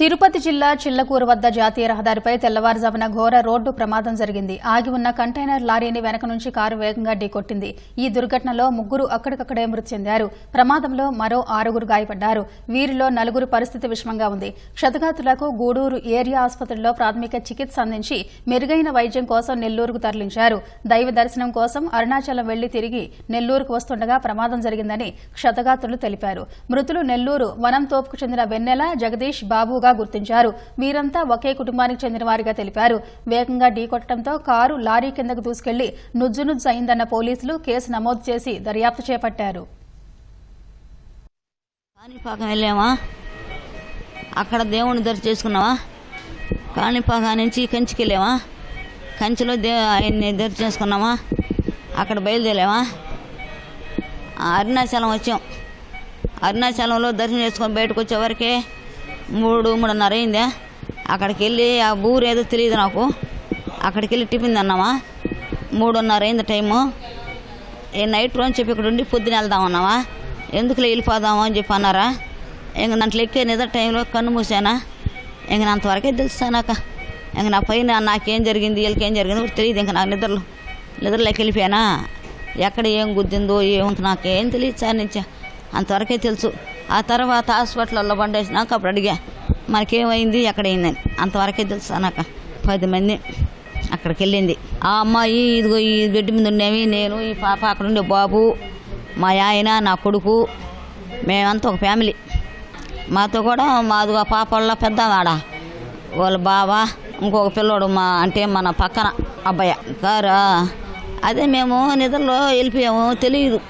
తిరుపతి జిల్లా చిల్లకూరు వద్ద జాతీయ రహదారిపై తెల్లవారుజామున ఘోర రోడ్డు ప్రమాదం జరిగింది. ఆగి ఉన్న కంటైనర్ లారీని వెనక నుంచి కారు వేగంగా ఢీకొట్టింది. ఈ దుర్ఘటనలో ముగ్గురు అక్కడికక్కడే మృతి చెందారు. ప్రమాదంలో మరో ఆరుగురు గాయపడ్డారు. వీరిలో నలుగురు పరిస్థితి విషమంగా ఉంది. క్షతగాతులకు గూడూరు ఏరియా ఆసుపత్రిలో ప్రాథమిక చికిత్స అందించి మెరుగైన వైద్యం కోసం నెల్లూరుకు తరలించారు. దైవ దర్శనం కోసం అరుణాచలం వెళ్ళి తిరిగి నెల్లూరుకు వస్తుండగా ప్రమాదం జరిగిందని క్షతగాతులు తెలిపారు. మృతులు నెల్లూరు వనం తోపుకు చెందిన వెన్నెల జగదీష్ బాబుగా గుర్తించారు. వీరంతా ఒకే కుటుంబానికి చెందిన వారిగా తెలిపారు. వేగంగా ఢీకొట్టడంతో కారు లారీ కిందకు దూసుకెళ్ళి నుజ్జునుజ్జు అయిందన్న పోలీసులు కేసు నమోదు చేసి దర్యాప్తు చేపట్టారు. కాణిపాకం వెళ్ళామా? అక్కడ దేవుని దర్శ చేసుకున్నావా కాణిపాకం నుంచి కంచికి వెళ్ళామా? కంచిలో దే ఆయన్ని దర్శ చేసుకున్నామా అక్కడ బయలుదేరామా? అరుణాచలం వచ్చాం. అరుణాచలంలో దర్శనం చేసుకొని బయటకు వచ్చేవరకే మూడు మూడున్నర అయిందా. అక్కడికి వెళ్ళి ఆ ఊరు ఏదో తెలియదు నాకు. అక్కడికి వెళ్ళి టిఫిన్ తిన్నామా? మూడున్నర అయింది టైము. ఏ నైట్ రోజు చెప్పి ఇక్కడ ఉండి పొద్దున వెళ్దాం అన్నావా? ఎందుకులే వెళ్ళిపోదాము అని చెప్పి అన్నారా? ఇంక దాంట్లో ఎక్కే నిద్ర టైంలో కన్ను మూసానా? ఇంక నా అంతవరకే తెలుసా నాకు ఇంక నా పైన నాకేం జరిగింది వీళ్ళకి ఏం జరిగింది కూడా తెలియదు ఇంక నాకు నిద్రలు నిద్రలోకి వెళ్ళిపోయానా? ఎక్కడ ఏం గుద్దిందో ఏముంది నాకేం తెలియదు సార్ నుంచి. అంతవరకే తెలుసు. ఆ తర్వాత హాస్పిటల్లో పండేసినాక అప్పుడు అడిగా మనకేమైంది? ఎక్కడైందని అంతవరకే తెలుసా నాకు పది మంది అక్కడికి వెళ్ళింది ఆ అమ్మాయి ఇదిగో ఈ గడ్డి మీద ఉండేవి నేను ఈ పాప అక్కడ ఉండే బాబు మా ఆయన నా కొడుకు మేమంతా ఒక ఫ్యామిలీ. మాతో కూడా మాది ఆ పాప వాళ్ళ పెద్ద వాళ్ళ బావ ఇంకొక పిల్లోడు మా అంటే మన పక్కన అబ్బాయి. కారా అదే మేము నిద్రలో వెళ్ళిపోయాము తెలియదు